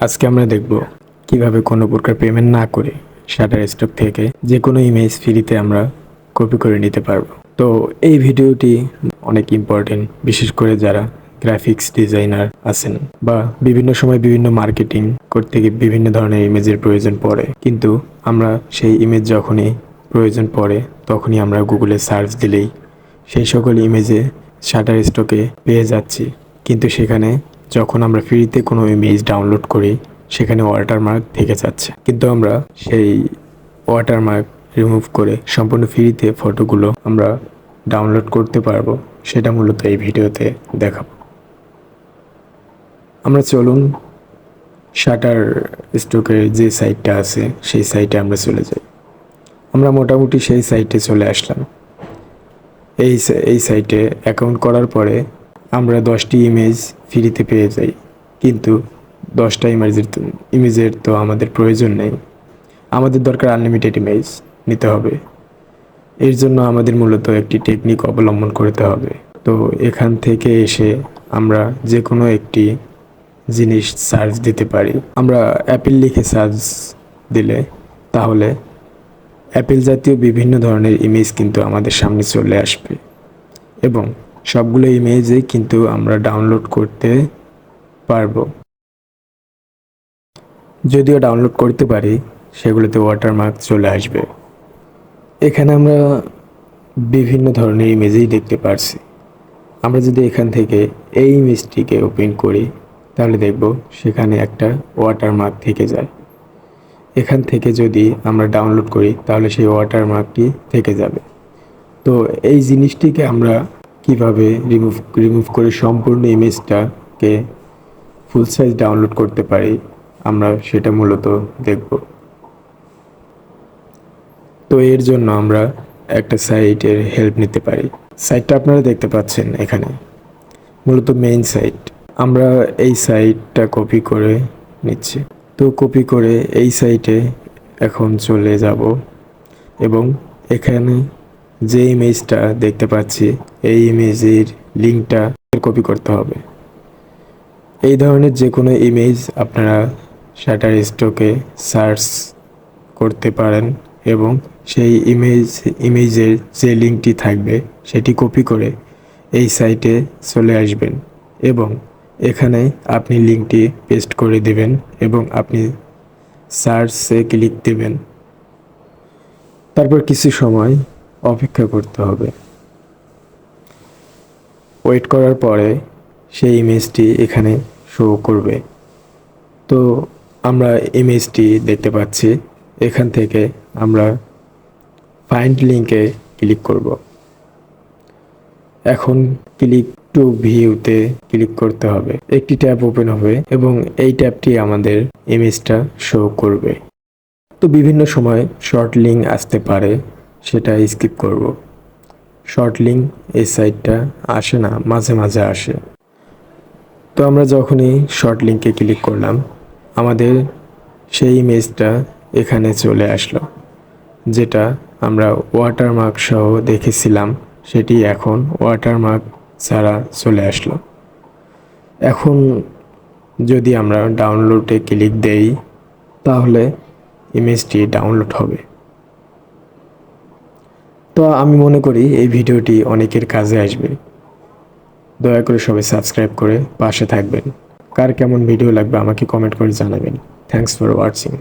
আজকে আমরা দেখব কীভাবে কোনো প্রকার পেমেন্ট না করে শাটার স্টক থেকে যে কোনো ইমেজ ফ্রিতে আমরা কপি করে নিতে পারব। তো এই ভিডিওটি অনেক ইম্পর্টেন্ট বিশেষ করে যারা গ্রাফিক্স ডিজাইনার আছেন বা বিভিন্ন সময় বিভিন্ন মার্কেটিং করতে গিয়ে বিভিন্ন ধরনের ইমেজের প্রয়োজন পড়ে। কিন্তু আমরা সেই ইমেজ যখনই প্রয়োজন পড়ে, তখনই আমরা গুগলে সার্চ দিলেই সেই সকল ইমেজে শাটার স্টকে পেয়ে যাচ্ছি। কিন্তু সেখানে যখন আমরা ফ্রিতে কোনো ইমেজ ডাউনলোড করি, সেখানে ওয়াটারমার্ক থেকে যাচ্ছে। কিন্তু আমরা সেই ওয়াটারমার্ক রিমুভ করে সম্পূর্ণ ফ্রিতে ফটোগুলো আমরা ডাউনলোড করতে পারব, সেটা মূলত এই ভিডিওতে দেখাবো। আমরা চলুন শাটার স্টকের যে সাইটটা আছে, সেই সাইটে আমরা চলে যাই। আমরা মোটামুটি সেই সাইটে চলে আসলাম। এই এই সাইটে অ্যাকাউন্ট করার পরে আমরা দশটি ইমেজ ফ্রিতে পেয়ে যাই। কিন্তু দশটা ইমেজের ইমেজের তো আমাদের প্রয়োজন নেই। আমাদের দরকার আনলিমিটেড ইমেজ নিতে হবে। এর জন্য আমাদের মূলত একটি টেকনিক অবলম্বন করতে হবে। তো এখান থেকে এসে আমরা যে কোনো একটি জিনিস সার্চ দিতে পারি। আমরা অ্যাপেল লিখে সার্চ দিলে তাহলে অ্যাপেল জাতীয় বিভিন্ন ধরনের ইমেজ কিন্তু আমাদের সামনে চলে আসবে। এবং সবগুলো ইমেজই কিন্তু আমরা ডাউনলোড করতে পারব। যদিও ডাউনলোড করতে পারি, সেগুলোতে ওয়াটারমার্ক চলে আসবে। এখানে আমরা বিভিন্ন ধরনের ইমেজেই দেখতে পারছি। আমরা যদি এখান থেকে এই ইমেজটিকে ওপেন করি, তাহলে দেখব সেখানে একটা ওয়াটারমার্ক থেকে যায়। এখান থেকে যদি আমরা ডাউনলোড করি, তাহলে সেই ওয়াটারমার্কটি থেকে যাবে। তো এই জিনিসটিকে আমরা কীভাবে রিমুভ রিমুভ করে সম্পূর্ণ ইমেজটাকে ফুল সাইজ ডাউনলোড করতে পারি, আমরা সেটা মূলত দেখব। তো এর জন্য আমরা একটা সাইটের হেল্প নিতে পারি। সাইটটা আপনারা দেখতে পাচ্ছেন এখানে। মূলত মেইন সাইট আমরা এই সাইটটা কপি করে নিচ্ছি। তো কপি করে এই সাইটে এখন চলে যাব এবং এখানে যে ইমেজটা দেখতে পাচ্ছি, এই ইমেজের লিঙ্কটা কপি করতে হবে। এই ধরনের যে কোনো ইমেজ আপনারা শাটার স্টকে সার্চ করতে পারেন এবং সেই ইমেজ, ইমেজের যে লিঙ্কটি থাকবে, সেটি কপি করে এই সাইটে চলে আসবেন এবং এখানে আপনি লিঙ্কটি পেস্ট করে দেবেন এবং আপনি সার্চে ক্লিক দেবেন। তারপর কিছু সময় অপেক্ষা করতে হবে। ওয়েট করার পরে সেই ইমেজটি এখানে শো করবে। তো আমরা ইমেজটি দেখতে পাচ্ছি। এখান থেকে আমরা ফাইন্ড লিঙ্কে ক্লিক করব। এখন ক্লিক টু ভিউতে ক্লিক করতে হবে। একটি ট্যাব ওপেন হবে এবং এই ট্যাবটি আমাদের ইমেজটা শো করবে। তো বিভিন্ন সময় শর্ট লিঙ্ক আসতে পারে। সেটা স্কিপ করব। শর্ট লিঙ্ক এই সাইটটা আসে না, মাঝে মাঝে আসে। তো আমরা যখনই শর্ট লিঙ্কে ক্লিক করলাম, আমাদের সেই ইমেজটা এখানে চলে আসলো, যেটা আমরা ওয়াটারমার্ক সহ দেখেছিলাম, সেটি এখন ওয়াটারমার্ক ছাড়া চলে আসলো। এখন যদি আমরা ডাউনলোডে ক্লিক দেই, তাহলে ইমেজটি ডাউনলোড হবে। তো আমি মনে করি এই ভিডিওটি অনেকের কাজে আসবে। দয়া করে সবাই সাবস্ক্রাইব করে পাশে থাকবেন। কার কেমন ভিডিও লাগবে আমাকে কমেন্ট করে জানাবেন। Thanks for watching